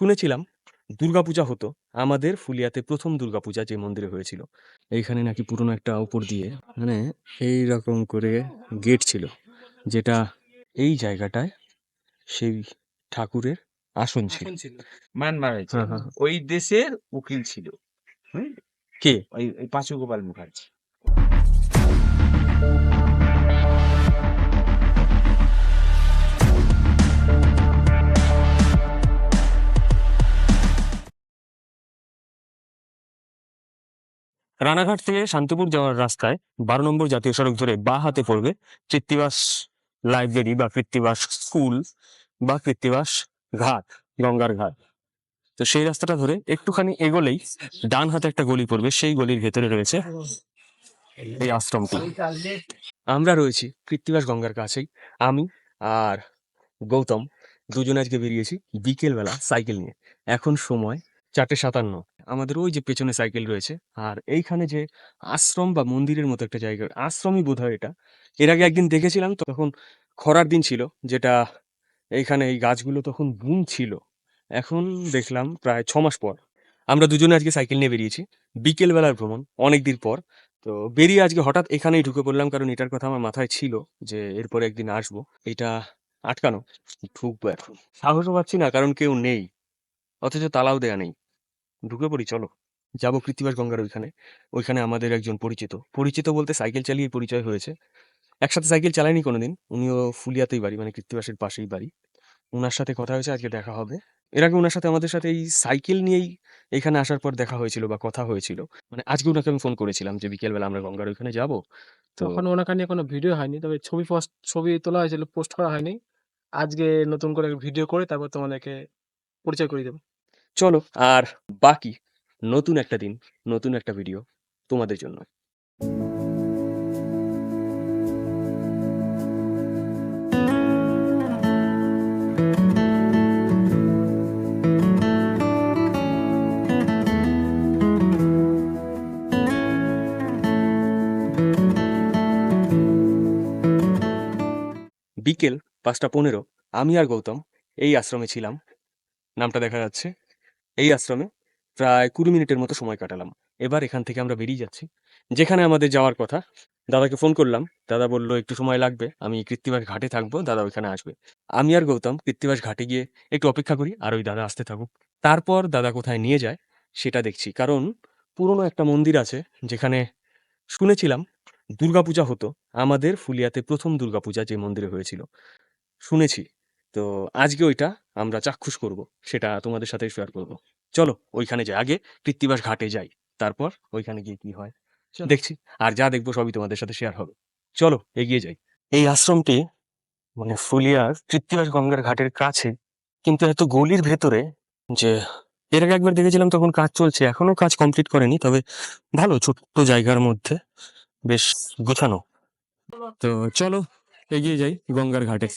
শুনেছিলাম দুর্গাপূজা হতো। আমাদের ফুলিয়াতে প্রথম দুর্গাপূজা যে মন্দিরে হয়েছিল। এইখানে নাকি পুরনো একটা উপর দিয়ে মানে এই রকম করে গেট ছিল যেটা এই জায়গাটায় সেই ঠাকুরের আসন ছিল। মায়ানমার হ্যাঁ, হ্যাঁ। ওই দেশের উকিল ছিল। কে? ওই পাঁচু গোপাল মুখার্জি। রানাঘাট থেকে শান্তিপুর যাওয়ার রাস্তায় বারো নম্বর জাতীয় সড়ক ধরে বা হাতে পড়বে কৃত্তিবাস লাইব্রেরি বা কৃত্তিবাস স্কুল বা কৃত্তিবাস ঘাট, গঙ্গার ঘাট। তো সেই রাস্তাটা ধরে একটুখানি এগোলেই ডান হাতে একটা গলি পড়বে, সেই গলির ভেতরে রয়েছে এই আশ্রমটি। আমরা রয়েছি কৃত্তিবাস গঙ্গার কাছেই। আমি আর গৌতম দুজনে আজকে বেরিয়েছি বিকেলবেলা সাইকেল নিয়ে। এখন সময় চারটে সাতান্ন। আমাদের ওই যে পেছনে সাইকেল রয়েছে। আর এইখানে যে আশ্রম বা মন্দিরের মতো একটা জায়গা, আশ্রমই বোধ হয় এটা। এর আগে একদিন দেখেছিলাম তখন খরার দিন ছিল, যেটা এইখানে এই গাছগুলো তখন বুন ছিল। এখন দেখলাম প্রায় ছ মাস পর। আমরা দুজনে আজকে সাইকেল নিয়ে বেরিয়েছি। বিকেলবেলার ভ্রমণ অনেক দিন পর। তো বেরিয়ে আজকে হঠাৎ এখানেই ঢুকে পড়লাম, কারণ এটার কথা আমার মাথায় ছিল যে এরপরে একদিন আসব। এটা আটকানো, ঢুকবো এখন। সাহসও পাচ্ছি না, কারণ কেউ নেই। অথচ তালাও দেয়া নেই। ঢুকে পড়ি, চলো। যাব কৃত্তিবাস গঙ্গার ওইখানে। ওইখানে আমাদের একজন পরিচিত। পরিচিত বলতে সাইকেল চালিয়ে পরিচয় হয়েছে। একসাথে সাইকেল চালাইনি কোনোদিন। উনিও ফুলিয়াতেই বাড়ি মানে কৃত্তিবাসের পাশেই বাড়ি। ওনার সাথে কথা হয়েছে, আজকে দেখা হবে। এর আগে ওনার সাথে আমাদের সাথে এই সাইকেল নিয়েই এখানে আসার পর দেখা হয়েছিল বা কথা হয়েছিল। মানে আজকে ওনাকে আমি ফোন করেছিলাম যে বিকেলবেলা আমরা গঙ্গার ওইখানে যাব। তখন ওনাকে নিয়ে কোনো ভিডিও হয়নি, তবে ছবি পোস্ট ছবি তোলা হয়েছিল পোস্ট করা হয়নি। আজকে নতুন করে ভিডিও করে তারপর তোমাদেরকে পরিচয় করে দেবো। চলো, আর বাকি নতুন একটা দিন, নতুন একটা ভিডিও তোমাদের জন্য। বিকেল পাঁচটা পনেরো, আমি আর গৌতম এই আশ্রমে ছিলাম। নামটা দেখা যাচ্ছে এই আশ্রমে প্রায় কুড়ি মিনিটের মতো সময় কাটালাম। এবার এখান থেকে আমরা বেরিয়ে যাচ্ছি। যেখানে আমাদের যাওয়ার কথা। দাদাকে ফোন করলাম। দাদা বলল, একটু সময় লাগবে। আমি কৃত্তিবাস ঘাটে থাকব। দাদা ওইখানে আসবে। আমি আর গৌতম কৃত্তিবাস ঘাটে গিয়ে একটু অপেক্ষা করি আর ওই দাদা আসতে থাকুক। তারপর দাদা কোথায় নিয়ে যায় সেটা দেখছি। কারণ পুরনো একটা মন্দির আছে যেখানে শুনেছিলাম দুর্গাপূজা হতো। আমাদের ফুলিয়াতে প্রথম দুর্গাপূজা যে মন্দিরে হয়েছিল। শুনেছি। তো আজকে ওইটা আমরা চাক্ষুষ করব সেটা তোমাদের সাথে শেয়ার করব। চলো ওইখানে যাই। আগে কৃত্তিবাস ঘাটে যাই তারপর ওইখানে গিয়ে কি হয়। দেখছি। আর যা দেখব সবই তোমাদের সাথে শেয়ার হবে। চলো এগিয়ে যাই। এই আশ্রমটি মানে ফুলিয়ার কৃত্তিবাস গঙ্গার ঘাটের কাছে কিন্তু এত গলির ভেতরে যে এর আগে একবার দেখেছিলাম তখন কাজ চলছে এখনও কাজ কমপ্লিট করেনি তবে ভালো ছোট্ট জায়গার মধ্যে বেশ গোছানো। তো চলো এগিয়ে যাই গঙ্গার ঘাটে।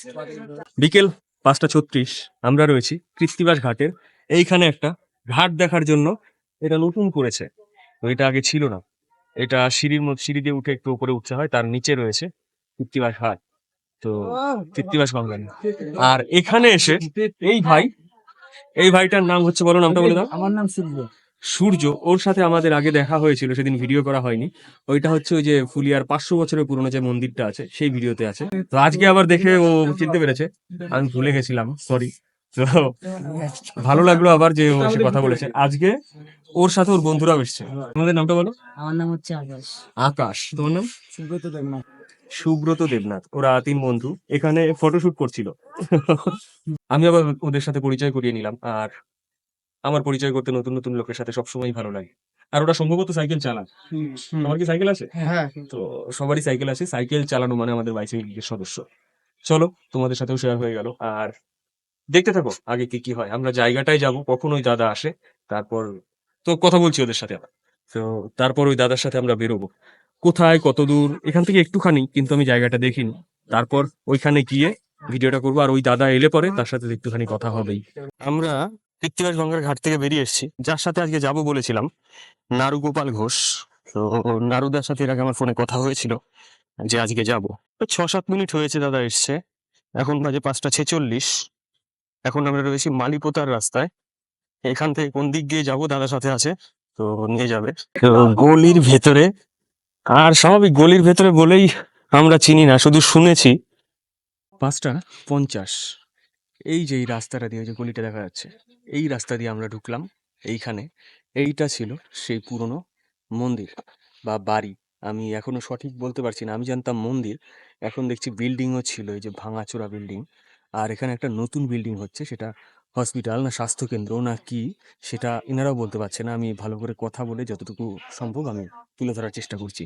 বিকেল পাঁচটা ছত্রিশ, আমরা রয়েছি কৃত্তিবাস ঘাটের। এইখানে একটা ঘাট দেখার জন্য এটা নতুন করেছে। তো এটা আগে ছিল না। এটা সিঁড়ির মধ্যে, সিঁড়ি দিয়ে উঠে একটু উপরে উঠতে হয়, তার নিচে রয়েছে কৃত্তিবাস ঘাট। তো কৃত্তিবাস গঙ্গা আর এখানে এসে এই ভাই, এই ভাইটার নাম হচ্ছে বলো নামটা বলে দাও। আমার নাম সূর্য সূর্য ওর সাথে আমাদের আগে দেখা হয়েছিল সেদিন ভিডিও করা হয়নি। ওইটা হচ্ছে ওই যে ফুলিয়ার পাঁচশো বছরের পুরনো যে মন্দিরটা আছে সেই ভিডিওতে আছে। তো আজকে আবার দেখে ও চিনতে পেরেছে। আমি ভুলে গেছিলাম সরি তো ভালো লাগল আবার যে ও সে কথা বলেছে। আজকে ওর সাথে ওর বন্ধুরাও এসছে। তোমাদের নামটা বলো? আমার নাম হচ্ছে আকাশ। আকাশ। তোমার নাম? সুব্রত দেবনাথ। সুব্রত দেবনাথ। ওরা তিন বন্ধু। এখানে ফটোশুট করছিল। আমি আবার ওদের সাথে পরিচয় করিয়ে নিলাম। আর আমার পরিচয় করতে নতুন নতুন লোকের সাথে সবসময় ভালো লাগে। আর ওরা সম্ভবত সাইকেল চালায়। তোমার কি সাইকেল আছে? হ্যাঁ তো সবারই সাইকেল আছে। সাইকেল চালানো মানে আমাদের বাইসাইকেল লীগের সদস্য। চলো তোমাদের সাথেও শেয়ার হয়ে গেল। আর দেখতে থাকো আগে কি কি হয়। আমরা জায়গাটায় যাব কখন ওই দাদা আসে তারপর তো কথা বলছি ওদের সাথে আবার। তো তারপর ওই দাদার সাথে আমরা বেরোবো। কোথায় কত দূর এখান থেকে একটুখানি কিন্তু আমি জায়গাটা দেখিনি। তারপর ওইখানে গিয়ে ভিডিওটা করব। আর ওই দাদা এলে পরে তার সাথে একটুখানি কথা হবেই। আমরা কৃত্তিবাস গঙ্গার ঘাট থেকে বেরিয়ে এসেছি। যার সাথে আজকে যাব বলেছিলাম, নারু গোপাল ঘোষ। তো নারুদার সাথে এর আগে আমার ফোনে কথা হয়েছিল যে আজকে যাব। ছ সাত মিনিট হয়েছে দাদা এসছে। এখন বাজে পাঁচটা ছেচল্লিশ। এখন আমরা রয়েছি মালিপোতার রাস্তায়। এখান থেকে কোন দিক দিয়ে যাব দাদার সাথে আছে, তো নিয়ে যাবে। গলির ভেতরে, আর স্বাভাবিক গলির ভেতরে বলেই আমরা চিনি না, শুধু শুনেছি। পাঁচটা পঞ্চাশ। এই যে এই রাস্তাটা দিয়ে যে গলিটা দেখা যাচ্ছে। এই রাস্তা দিয়ে আমরা ঢুকলাম। এইখানে এইটা ছিল সেই পুরনো মন্দির বা বাড়ি। আমি এখনও সঠিক বলতে পারছি না, আমি জানতাম মন্দির। এখন দেখছি বিল্ডিংও ছিল, এই যে ভাঙাচোরা বিল্ডিং। আর এখানে একটা নতুন বিল্ডিং হচ্ছে, সেটা হসপিটাল না স্বাস্থ্যকেন্দ্র না কি, সেটা এনারাও বলতে পারছে না। আমি ভালো করে কথা বলে যতটুকু সম্ভব আমি তুলে ধরার চেষ্টা করছি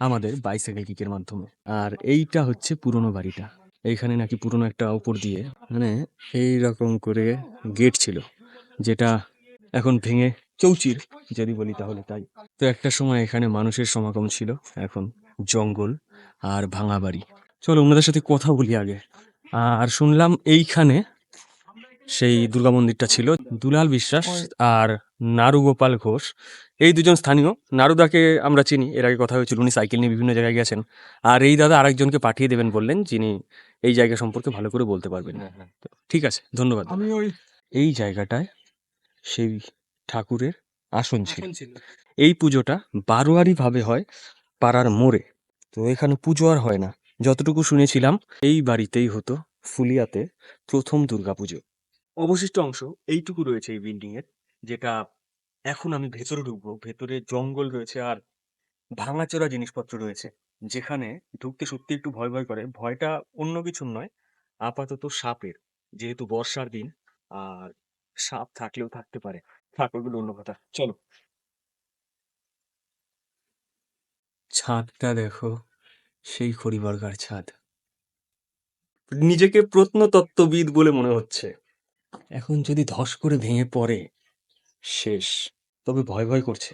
আমাদের বাইসাইকেল কিকের মাধ্যমে। আর এইটা হচ্ছে পুরনো বাড়িটা। এইখানে নাকি পুরনো একটা উপর দিয়ে মানে এইরকম করে গেট ছিল। যেটা এখন ভেঙে চৌচির। যদি বলি তাহলে তাই। তো একটা সময় এখানে মানুষের সমাগম ছিল এখন জঙ্গল আর ভাঙা বাড়ি। চলো ওনাদের সাথে কথা বলি আগে। আর শুনলাম এইখানে সেই দুর্গা মন্দিরটা ছিল দুলাল বিশ্বাস আর নারুগোপাল ঘোষ। এই দুজন স্থানীয়। নারুদাকে আমরা চিনি এর আগে কথা হয়েছিল উনি সাইকেল নিয়ে বিভিন্ন জায়গায় গেছেন। আর এই দাদা আরেকজনকে পাঠিয়ে দেবেন বললেন যিনি এই জায়গা সম্পর্কে ভালো করে বলতে পারবেন। ঠিক আছে ধন্যবাদ আমি ওই এই জায়গাটায় সেই ঠাকুরের আসন ছিল। এই পুজোটা বারোয়ারি ভাবে হয় পাড়ার মোড়ে। তো এখানে পুজো আর হয় না। যতটুকু শুনেছিলাম এই বাড়িতেই হতো ফুলিয়াতে প্রথম দুর্গাপুজো অবশিষ্ট অংশ এইটুকু রয়েছে এই বিল্ডিং এর যেটা এখন আমি ভেতরে ঢুকবো। ভেতরে জঙ্গল রয়েছে আর ভাঙাচোরা জিনিসপত্র রয়েছে। যেখানে ঢুকতে সত্যি একটু ভয় ভয় করে। ভয়টা অন্য কিছুর নয় আপাতত সাপের। যেহেতু বর্ষার দিন আর সাপ থাকলেও থাকতে পারে। ঠাকুরগুলো অন্য কথা। চলো। ছাদটা দেখো সেই খড়িবর্গার ছাদ। নিজেকে প্রত্নতত্ত্ববিদ বলে মনে হচ্ছে। এখন যদি ধস করে ভেঙে পড়ে শেষ। তবে ভয় ভয় করছে।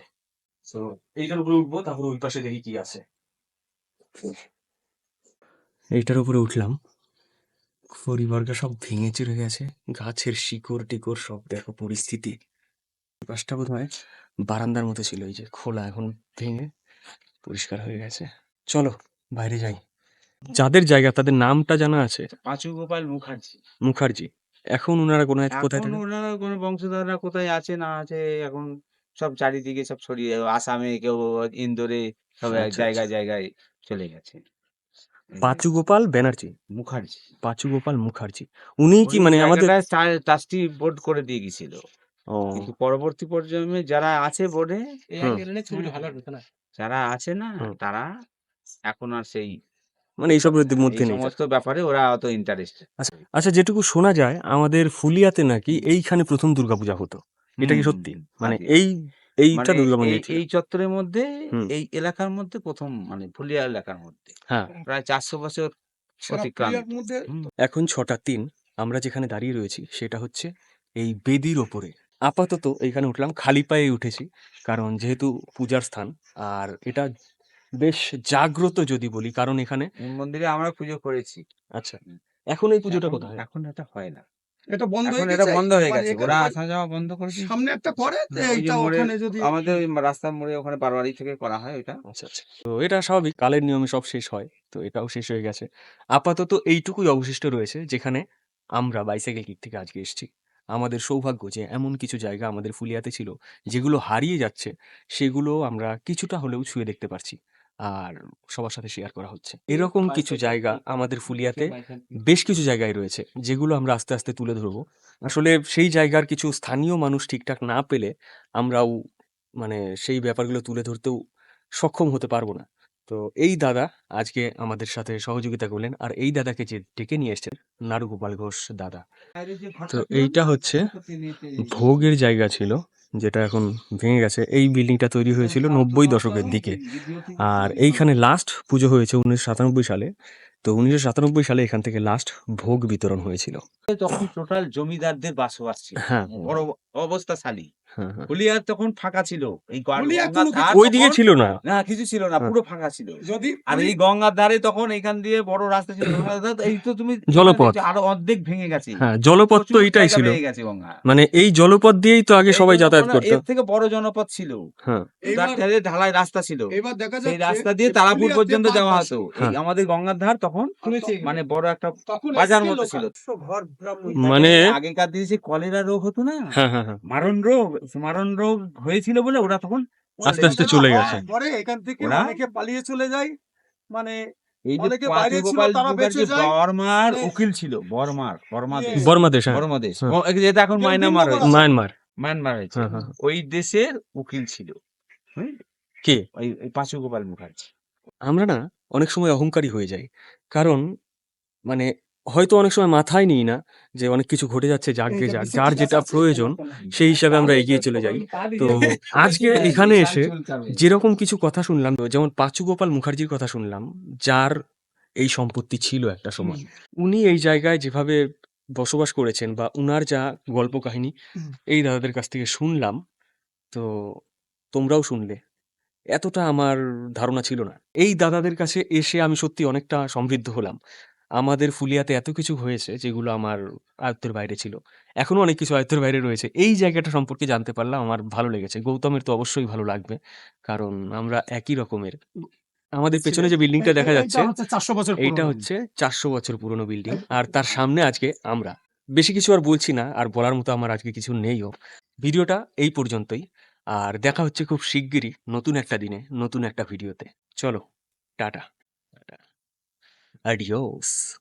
তো এইটার উপরে উঠবো তারপরে ওই পাশে দেখি কি আছে। এইটার উপরে উঠলাম। খড়িবর্গা সব ভেঙে চুরে গেছে। গাছের শিকড় টিকড় সব দেখো পরিস্থিতি। পাশটা বোধ হয় বারান্দার মতো ছিল এই যে খোলা এখন ভেঙে পরিষ্কার হয়ে গেছে। চলো বাইরে যাই। যাদের জায়গা তাদের নামটা জানা আছে? পাঁচু গোপাল মুখার্জি। মুখার্জি। এখন ওনারা কোনো কোথায় এখন ওনারা কোনো বংশধররা কোথায় আছে না আছে এখন সব চারিদিকে সব ছড়িয়ে আসামে কেউ ইন্দোরে সব এক আচ্ছা, জায়গায় আচ্ছা। জায়গায় চলে গেছে। পাঁচু গোপাল ব্যানার্জি। মুখার্জি। পাঁচু গোপাল মুখার্জি। উনি কি মানে আমাদের ট্রাস্টি বোর্ড করে দিয়ে গেছিল কিন্তু পরবর্তী পর্যায়ে যারা আছে বোর্ডে যারা আছে না তারা এখন আর সেই মানে এইসবের মধ্যে নেই। সমস্ত ব্যাপারে ওরা অত ইন্টারেস্ট আচ্ছা যেটুকু শোনা যায় আমাদের ফুলিয়াতে নাকি এইখানে প্রথম দুর্গাপূজা হতো। এটা কি সত্যি? মানে এই এইটা মানে দুর্গা এই- মন্দির এই চত্বরের মধ্যে এই এলাকার মধ্যে প্রথম মানে ফুলিয়া এলাকার মধ্যে। হ্যাঁ। প্রায় চারশো বছর এখন ছটা তিন আমরা যেখানে দাঁড়িয়ে রয়েছি সেটা হচ্ছে এই বেদির ওপরে। আপাতত এইখানে উঠলাম খালি পায়ে উঠেছি কারণ যেহেতু পূজার স্থান আর এটা বেশ জাগ্রত যদি বলি কারণ এখানে মন্দিরে আমরা পুজো করেছি। আচ্ছা এখন এই পুজোটা এখন- কোথায়? এখন এটা হয় না। এটা বন্ধ এখন হয়ে এটা বন্ধ গেছে। ওরা আসা যাওয়া বন্ধ করেছে সামনে একটা করে তো ওই যে এইটা ওখানে যদি আমাদের ওই মোড়ে ওখানে বারোয়ারি থেকে করা ওইটা। আচ্ছা আচ্ছা। তো এটা স্বাভাবিক কালের নিয়মে সব শেষ হয় তো এটাও শেষ হয়ে গেছে। আপাতত এইটুকুই অবশিষ্ট রয়েছে যেখানে আমরা বাইসাইকেল কিক থেকে আজকে এসেছি। আমাদের সৌভাগ্য যে এমন কিছু জায়গা আমাদের ফুলিয়াতে ছিল যেগুলো হারিয়ে যাচ্ছে সেগুলো আমরা কিছুটা হলেও ছুঁয়ে দেখতে পারছি। আর সবার সাথে শেয়ার করা হচ্ছে। এরকম কিছু জায়গা আমাদের ফুলিয়াতে বেশ কিছু জায়গায় রয়েছে যেগুলো আমরা আস্তে আস্তে তুলে ধরবো। আসলে সেই জায়গার কিছু স্থানীয় মানুষ ঠিকঠাক না পেলে আমরাও মানে সেই ব্যাপারগুলো তুলে ধরতেও সক্ষম হতে পারব না। তো এই দাদা আজকে আমাদের সাথে সহযোগিতা করলেন আর এই দাদাকে যে ডেকে নিয়ে এসেছেন নারুগোপাল ঘোষ দাদা। তো এইটা হচ্ছে ভোগের জায়গা ছিল। যেটা এখন ভেঙে গেছে। এই বিল্ডিংটা তৈরি হয়েছিল নব্বই দশকের দিকে। আর এইখানে লাস্ট পুজো হয়েছে উনিশশো সাতানব্বই সালে। তো উনিশশো সাতানব্বই সালে এখান থেকে লাস্ট ভোগ বিতরণ হয়েছিল। তখন টোটাল জমিদারদের বাসবাস ছিল। হ্যাঁ। বড় অবস্থাশালী হ্যাঁ হ্যাঁ। হুলিয়ার তখন ফাঁকা ছিল। এই ওইদিকে তখন- ছিল না। না কিছু ছিল না হ্যাঁ। পুরো ফাঁকা ছিল। যদি আর এই গঙ্গার ধারে তখন এখান দিয়ে বড় রাস্তা ছিল। এই তো তুমি জলপথ। আরও অর্ধেক ভেঙে গেছে। হ্যাঁ জলপথ তো জায়গা ছিল। ভেঙে গেছে গঙ্গা। মানে এই জলপথ দিয়েই তো আগে সবাই যাতায়াত করতো। এর থেকে বড় জনপথ ছিল। হ্যাঁ। ঢালাই রাস্তা ছিল। এবার দেখা যাচ্ছে রাস্তা দিয়ে তারাপুর পর্যন্ত যাওয়া হতো। হ্যাঁ। এই আমাদের গঙ্গার ধার তখন মানে বড় একটা বাজার মতো ছিল। মানে আগেকার দিনে যে কলেরা রোগ হতো না? হ্যাঁ হ্যাঁ হ্যাঁ হ্যাঁ। মারণ রোগ মারণ রোগ হয়েছিল বলে ওরা তখন আস্তে আস্তে চলে গেছে। পরে এখান থেকে অনেকে পালিয়ে চলে যায়। মানে এই যে অনেকে বাইরে ছিল, পাঁচুগোপাল তারা বেঁচে মুখার্জি যায়। বর্মার উকিল ছিল বর্মার বর্মা দেশ। Yes. বর্মা দেশ হ্যাঁ। বর্মা দেশ হ্যাঁ। ব- যেটা এখন মায়ানমার মায়ানমার। মায়ানমার হয়েছে। হ্যাঁ হ্যাঁ। ওই দেশের উকিল ছিল। কে? ওই ওই পাঁচুগোপাল মুখার্জি। আমরা না অনেক সময় অহংকারী হয়ে যাই। কারণ মানে হয়তো অনেক সময় মাথায় নিই না যে অনেক কিছু ঘটে যাচ্ছে যাকে যাক যার যেটা প্রয়োজন সেই হিসাবে আমরা এগিয়ে চলে যাই। তো আজকে এখানে এসে যেরকম কিছু কথা শুনলাম যেমন পাঁচু গোপাল মুখার্জির কথা শুনলাম যার এই সম্পত্তি ছিল একটা সময়। উনি এই জায়গায় যেভাবে বসবাস করেছেন বা উনার যা গল্প কাহিনী এই দাদাদের কাছ থেকে শুনলাম তো তোমরাও শুনলে। এতটা আমার ধারণা ছিল না। এই দাদাদের কাছে এসে আমি সত্যি অনেকটা সমৃদ্ধ হলাম। আমাদের ফুলিয়াতে এত কিছু হয়েছে যেগুলো আমার আয়ত্তের বাইরে ছিল। এখনও অনেক কিছু আয়ত্তের বাইরে রয়েছে। এই জায়গাটা সম্পর্কে জানতে পারলাম আমার ভালো লেগেছে। গৌতমের তো অবশ্যই ভালো লাগবে। কারণ আমরা একই রকমের। আমাদের পেছনে যে বিল্ডিংটা দেখা যাচ্ছে চারশো বছর এইটা হচ্ছে চারশো বছর পুরনো বিল্ডিং আর তার সামনে আজকে আমরা। বেশি কিছু আর বলছি না। আর বলার মতো আমার আজকে কিছু নেইও। ভিডিওটা এই পর্যন্তই। আর দেখা হচ্ছে খুব শিগগিরই নতুন একটা দিনে নতুন একটা ভিডিওতে। চলো টাটা। Adios